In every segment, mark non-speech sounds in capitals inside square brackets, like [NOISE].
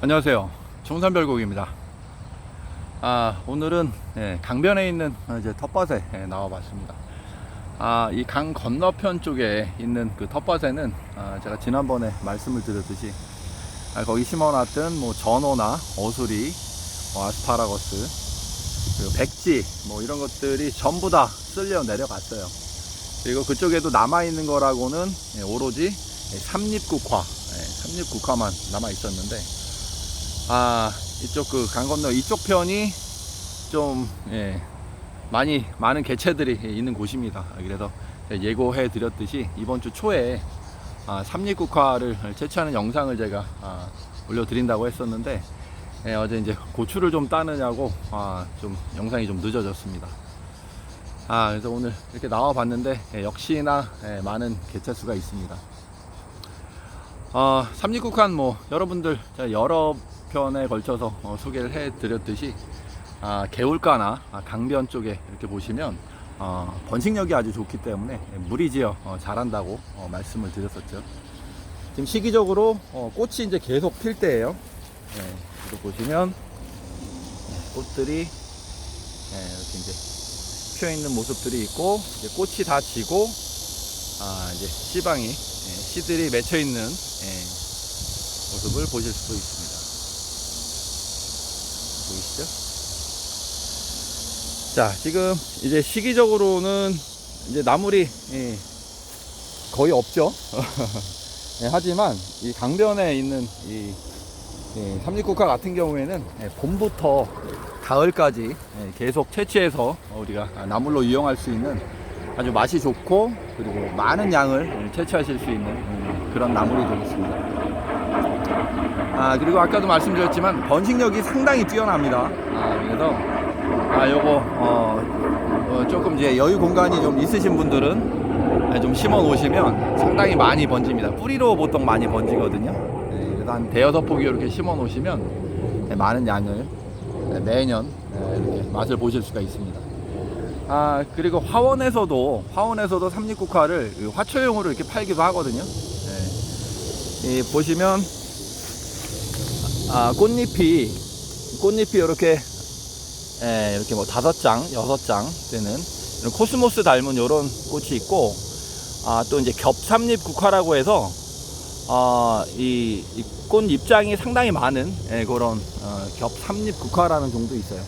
안녕하세요. 정산별곡입니다. 아, 오늘은 예, 강변에 있는 이제 텃밭에 예, 나와봤습니다. 아, 이 강 건너편 쪽에 있는 그 텃밭에는 아, 제가 지난번에 말씀을 드렸듯이 아, 거기 심어놨던 뭐 전어나 어수리, 뭐 아스파라거스, 백지 뭐 이런 것들이 전부 다 쓸려 내려갔어요. 그리고 그쪽에도 남아 있는 거라고는 예, 오로지 예, 삼립국화, 예, 삼립국화만 남아 있었는데 아 이쪽 그 강 건너 이쪽 편이 좀 예, 많이 많은 개체들이 있는 곳입니다. 그래서 예고해 드렸듯이 이번 주 초에 아, 삼립국화를 채취하는 영상을 제가 아, 올려드린다고 했었는데 예, 어제 이제 고추를 좀 따느냐고 아, 좀 영상이 좀 늦어졌습니다. 아 그래서 오늘 이렇게 나와 봤는데 예, 역시나 예, 많은 개체 수가 있습니다. 어, 삼립국한 뭐 여러분들 여러 편에 걸쳐서 어, 소개를 해드렸듯이 아, 개울가나 아, 강변 쪽에 이렇게 보시면 어, 번식력이 아주 좋기 때문에 무리지어 어, 잘한다고 어, 말씀을 드렸었죠. 지금 시기적으로 어, 꽃이 이제 계속 필 때예요. 네, 이렇게 보시면 네, 꽃들이 네, 이렇게 이제 피어 있는 모습들이 있고 이제 꽃이 다 지고 아, 이제 씨방이 예, 씨들이 맺혀 있는 예, 모습을 보실 수도 있습니다. 보이시죠? 자, 지금 이제 시기적으로는 이제 나물이 예, 거의 없죠. [LAUGHS] 예, 하지만 이 강변에 있는 이 예, 삼립국화 같은 경우에는 예, 봄부터 가을까지 예, 계속 채취해서 우리가 나물로 이용할 수 있는 아주 맛이 좋고 그리고 많은 양을 채취하실 수 있는 음, 그런 나물이 되겠습니다. 아 그리고 아까도 말씀드렸지만 번식력이 상당히 뛰어납니다. 아 그래서 아 요거 어, 어, 조금 이제 여유 공간이 좀 있으신 분들은 네, 좀 심어 놓으시면 상당히 많이 번집니다. 뿌리로 보통 많이 번지거든요. 네, 그래서 한 대여섯 포기 이렇게 심어 놓으시면 네, 많은 양을 네, 매년 네, 이렇게 맛을 보실 수가 있습니다. 아 그리고 화원에서도 화원에서도 삼립국화를 그 화초용으로 이렇게 팔기도 하거든요. 네. 이 보시면 아 꽃잎이 꽃잎이 이렇게 예, 이렇게 뭐 다섯 장, 여섯 장 되는 이런 코스모스 닮은 이런 꽃이 있고 아 또 이제 겹삼립 국화라고 해서 아이 꽃 입장이 상당히 많은 예, 그런 어, 겹삼립 국화라는 종도 있어요.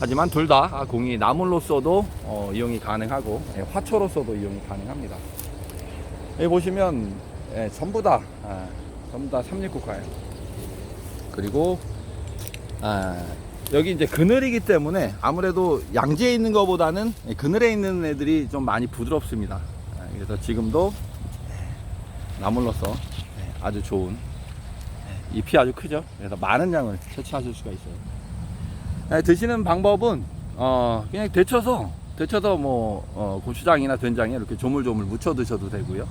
하지만 둘 다 공이 나물로서도 어, 이용이 가능하고 예, 화초로서도 이용이 가능합니다. 여기 보시면 예, 전부 다 아, 전부 다 삼립국화예요. 그리고 아, 여기 이제 그늘이기 때문에 아무래도 양지에 있는 것보다는 예, 그늘에 있는 애들이 좀 많이 부드럽습니다. 아, 그래서 지금도 예, 나물로서 예, 아주 좋은 예, 잎이 아주 크죠. 그래서 많은 양을 채취하실 수가 있어요. 네, 드시는 방법은 어 그냥 데쳐서 데쳐서 뭐 어, 고추장이나 된장에 이렇게 조물조물 묻혀 드셔도 되고요.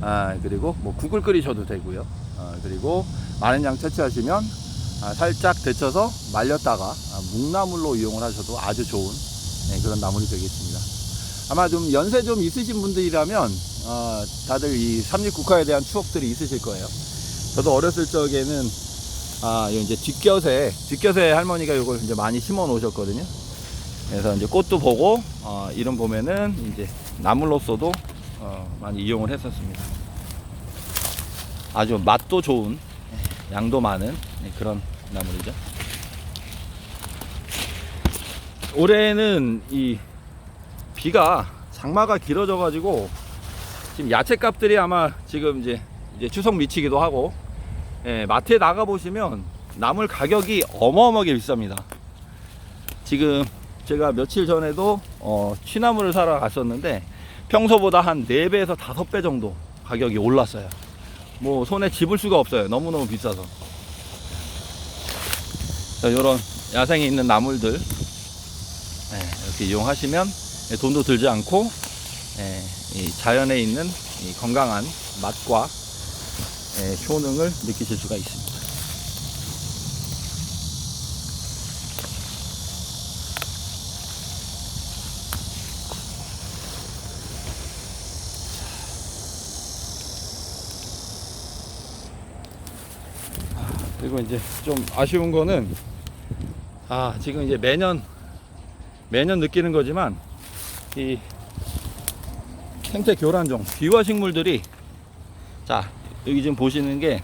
아 그리고 뭐 국을 끓이셔도 되고요. 어, 그리고 많은 양 채취하시면 아, 살짝 데쳐서 말렸다가 아, 묵나물로 이용을 하셔도 아주 좋은 네, 그런 나물이 되겠습니다. 아마 좀 연세 좀 있으신 분들이라면 어, 다들 이 삼립국화에 대한 추억들이 있으실 거예요. 저도 어렸을 적에는 아, 이 이제 뒷곁에, 뒷곁에 할머니가 이걸 이제 많이 심어 놓으셨거든요. 그래서 이제 꽃도 보고, 어, 이름 보면은 이제 나물로서도 어, 많이 이용을 했었습니다. 아주 맛도 좋은, 예, 양도 많은 예, 그런 나물이죠. 올해는 이 비가 장마가 길어져 가지고 지금 야채 값들이 아마 지금 이제 이제 추석 미치기도 하고 예, 마트에 나가 보시면 나물 가격이 어마어마하게 비쌉니다. 지금 제가 며칠 전에도 어, 취나물을 사러 갔었는데 평소보다 한 4배에서 5배 정도 가격이 올랐어요. 뭐 손에 집을 수가 없어요. 너무너무 비싸서. 이런 야생에 있는 나물들 예, 이렇게 이용하시면 예, 돈도 들지 않고 예, 이 자연에 있는 이 건강한 맛과 예, 효능을 느끼실 수가 있습니다. 그리고 이제 좀 아쉬운 거는 아 지금 이제 매년 매년 느끼는 거지만 이 생태 교란종 비화 식물들이 자 여기 지금 보시는 게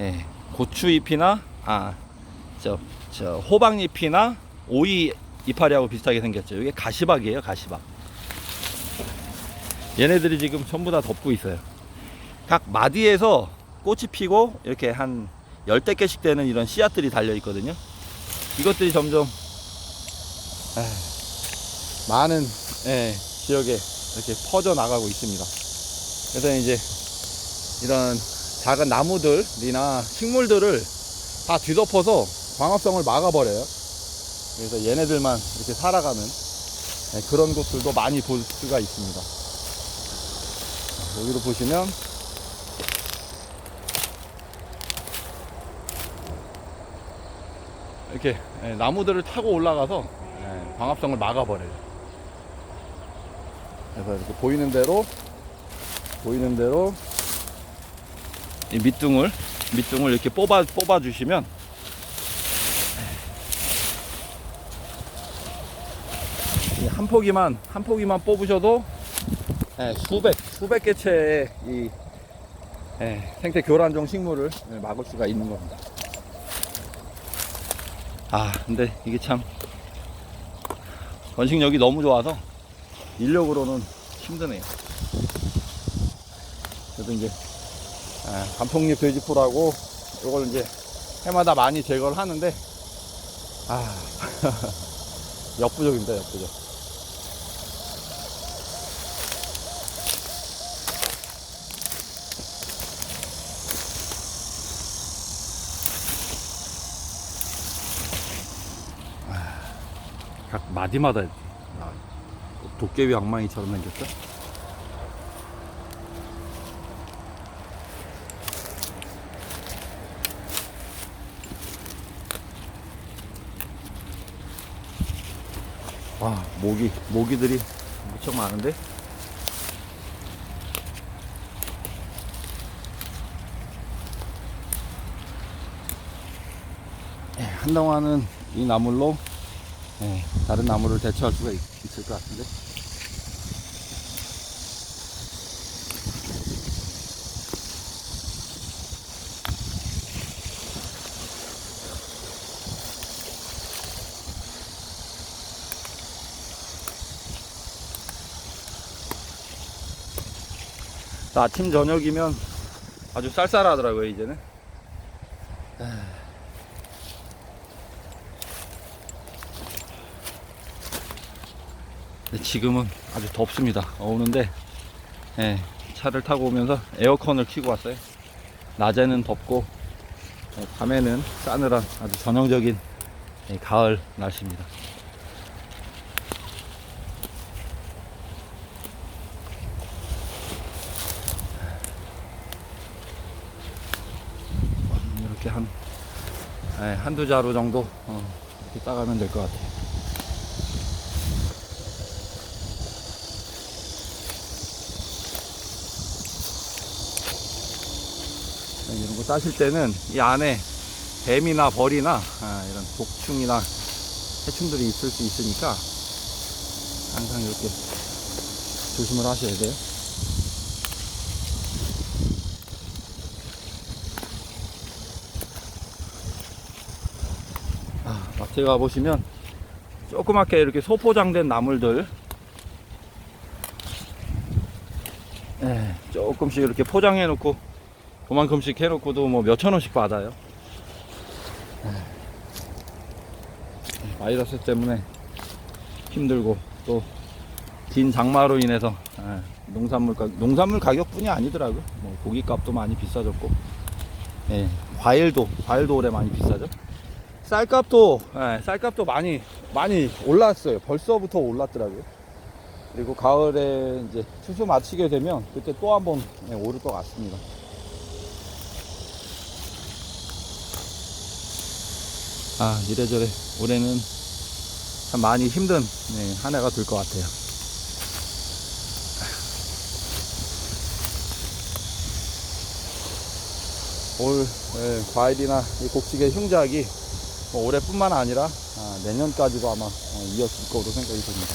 예, 고추잎이나 아저 저 호박잎이나 오이 이파리하고 비슷하게 생겼죠. 이게 가시박이에요, 가시박. 얘네들이 지금 전부 다 덮고 있어요. 각 마디에서 꽃이 피고 이렇게 한 열대 개씩 되는 이런 씨앗들이 달려 있거든요. 이것들이 점점 많은 예, 지역에 이렇게 퍼져 나가고 있습니다. 그래서 이제 이런 작은 나무들이나 식물들을 다 뒤덮어서 광합성을 막아버려요. 그래서 얘네들만 이렇게 살아가는 네, 그런 곳들도 많이 볼 수가 있습니다. 자, 여기로 보시면 이렇게 예, 나무들을 타고 올라가서 예, 광합성을 막아버려요. 그래서 이렇게 보이는 대로 보이는 대로 이 밑둥을 밑둥을 이렇게 뽑아 뽑아 주시면 이한 포기만 한 포기만 뽑으셔도 예, 수백 수백 개체의 이 예, 생태 교란종 식물을 예, 막을 수가 있는 겁니다. 아 근데 이게 참 번식력이 너무 좋아서 인력으로는 힘드네요. 그래도 이제 아, 단풍잎 돼지풀하고 이걸 이제 해마다 많이 제거를 하는데 아 [LAUGHS] 역부족입니다 역부족. 각 마디마다 이렇게 아, 도깨비 엉망이처럼 생겼죠? 와 모기 모기들이 무척 많은데 예, 한동안은 이 나물로 예, 다른 나무를 대처할 수가 있, 있을 것 같은데. 또 아침 저녁이면 아주 쌀쌀하더라고요 이제는 지금은 아주 덥습니다. 오는데 예, 차를 타고 오면서 에어컨을 켜고 왔어요. 낮에는 덥고 예, 밤에는 싸늘한 아주 전형적인 예, 가을 날씨입니다. 이렇게 한 예, 한두 자루 정도 어, 이렇게 따가면 될 것 같아요 이런 거 따실 때는 이 안에 뱀이나 벌이나 아, 이런 독충이나 해충들이 있을 수 있으니까 항상 이렇게 조심을 하셔야 돼요. 아, 마트에 가보시면 조그맣게 이렇게 소포장된 나물들 예, 조금씩 이렇게 포장해 놓고 그만큼씩 해놓고도 뭐 몇천 원씩 받아요. 예, 바이러스 때문에 힘들고 또 긴 장마로 인해서 예, 농산물 가 농산물 가격뿐이 아니더라고요. 뭐 고기값도 많이 비싸졌고, 예, 과일도 과일도 올해 많이 비싸죠. 쌀값도 예, 쌀값도 많이 많이 올랐어요. 벌써부터 올랐더라고요. 그리고 가을에 이제 추수 마치게 되면 그때 또 한번 예, 오를 것 같습니다. 아 이래저래 올해는 참 많이 힘든 네, 한 해가 될 것 같아요. 올 예, 과일이나 이 곡식의 흉작이 뭐 올해뿐만 아니라 아, 내년까지도 아마 어, 이어질 거로 생각이 듭니다.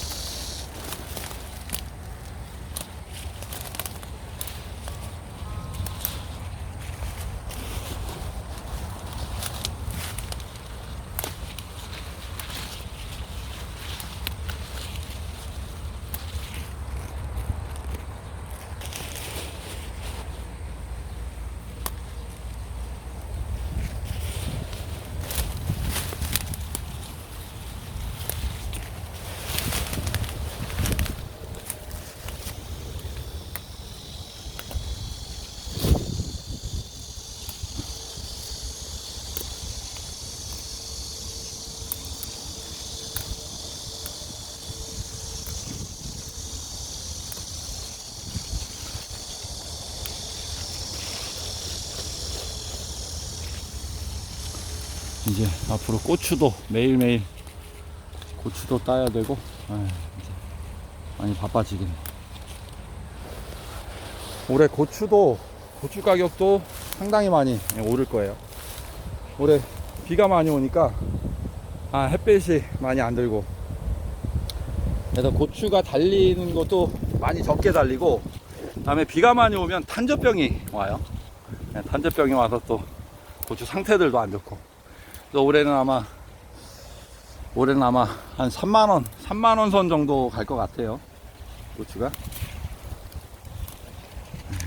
이제 앞으로 고추도 매일매일 고추도 따야 되고 이제 많이 바빠지겠네. 올해 고추도 고추 가격도 상당히 많이 오를 거예요. 올해 비가 많이 오니까 아, 햇빛이 많이 안 들고 그래서 고추가 달리는 것도 많이 적게 달리고 그다음에 비가 많이 오면 탄저병이 와요. 네, 탄저병이 와서 또 고추 상태들도 안 좋고 올해는 아마 올해는 아마 한 3만 원, 3만 원 선 정도 갈 것 같아요. 고추가.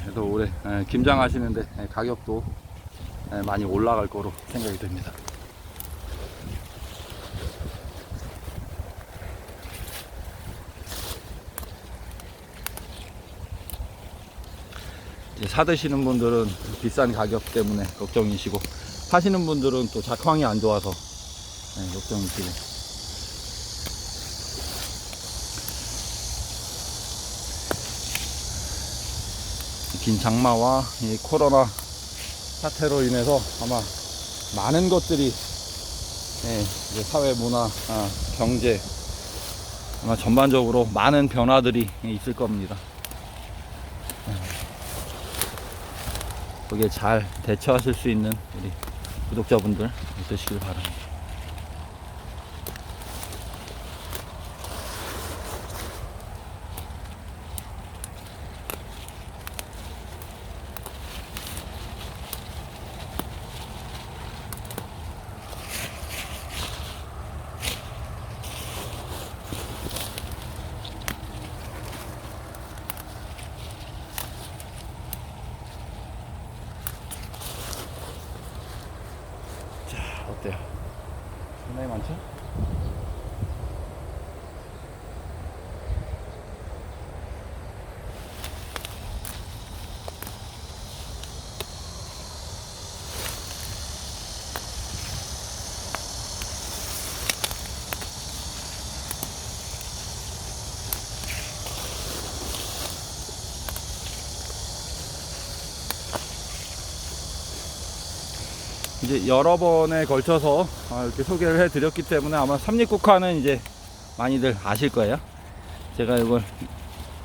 그래서 올해 예, 김장 하시는데 예, 가격도 예, 많이 올라갈 거로 생각이 됩니다. 사드시는 분들은 비싼 가격 때문에 걱정이시고 파시는 분들은 또 작황이 안 좋아서 네, 걱정이시고 긴 장마와 이 코로나 사태로 인해서 아마 많은 것들이 예, 이제 사회 문화 아, 경제 아마 전반적으로 많은 변화들이 있을 겁니다. 거기에 잘 대처하실 수 있는 우리 구독자분들 되시길 바랍니다. 어때요? 상당히 많죠? 이제 여러 번에 걸쳐서 아, 이렇게 소개를 해드렸기 때문에 아마 삼립국화는 이제 많이들 아실 거예요. 제가 이걸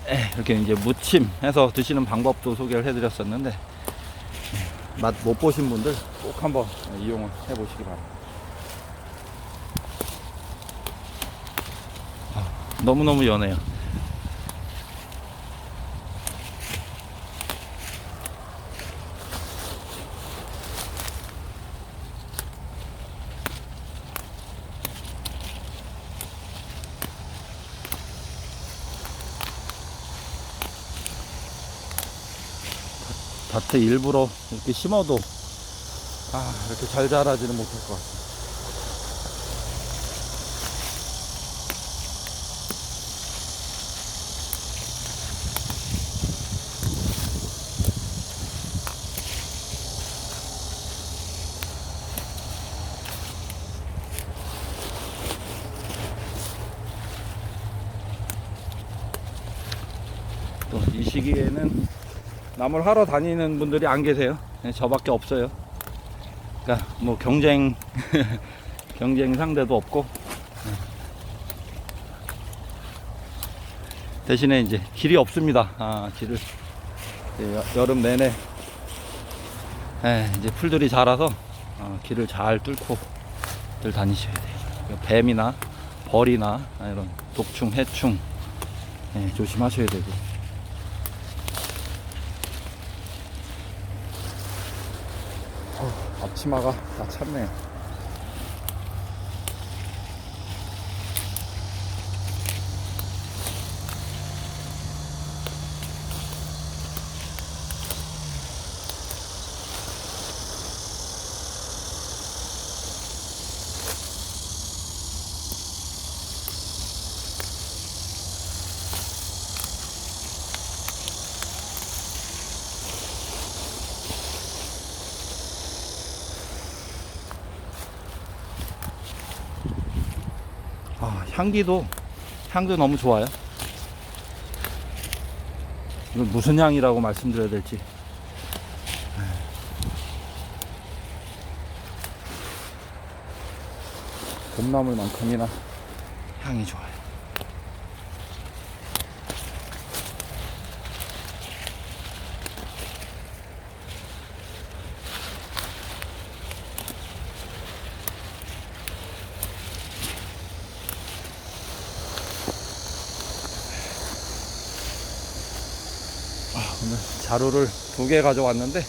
에, 이렇게 이제 무침해서 드시는 방법도 소개를 해드렸었는데 맛 못 보신 분들 꼭 한번 이용을 해보시기 바랍니다. 아, 너무너무 연해요. 밭에 일부러 이렇게 심어도 아 이렇게 잘 자라지는 못할 것 같아요. 또 이 시기에는 나물 하러 다니는 분들이 안 계세요. 네, 저밖에 없어요. 그러니까 뭐 경쟁 [LAUGHS] 경쟁 상대도 없고 네. 대신에 이제 길이 없습니다. 아 길을 여름 내내 예, 이제 풀들이 자라서 어, 길을 잘 뚫고 들 다니셔야 돼요. 뱀이나 벌이나 이런 독충, 해충 예, 조심하셔야 되고. 어, 앞치마가 다 찼네요. 아, 향기도 향도 너무 좋아요. 이건 무슨 향이라고 말씀드려야 될지. 봄나물만큼이나 향이 좋아요. 오늘 자루를 두 개 가져왔는데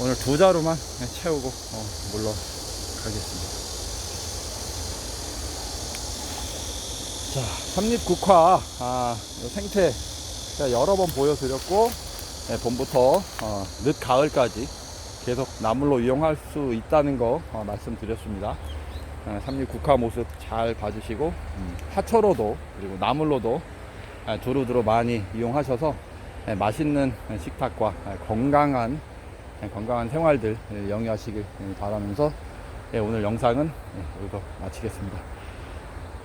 오늘 두 자루만 채우고 어, 물러가겠습니다. 자, 삼립국화 아, 요 생태 여러 번 보여드렸고 네, 봄부터 어, 늦 가을까지 계속 나물로 이용할 수 있다는 거 어, 말씀드렸습니다. 어, 삼립국화 모습 잘 봐주시고 음, 하초로도 그리고 나물로도 아, 두루두루 많이 이용하셔서 예, 맛있는 식탁과 예, 건강한 예, 건강한 생활들 예, 영위하시길 예, 바라면서 예, 오늘 영상은 예, 여기서 마치겠습니다.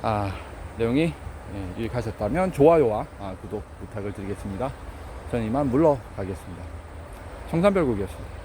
아, 내용이 예, 유익하셨다면 좋아요와 아, 구독 부탁을 드리겠습니다. 저는 이만 물러가겠습니다. 청산별국이었습니다.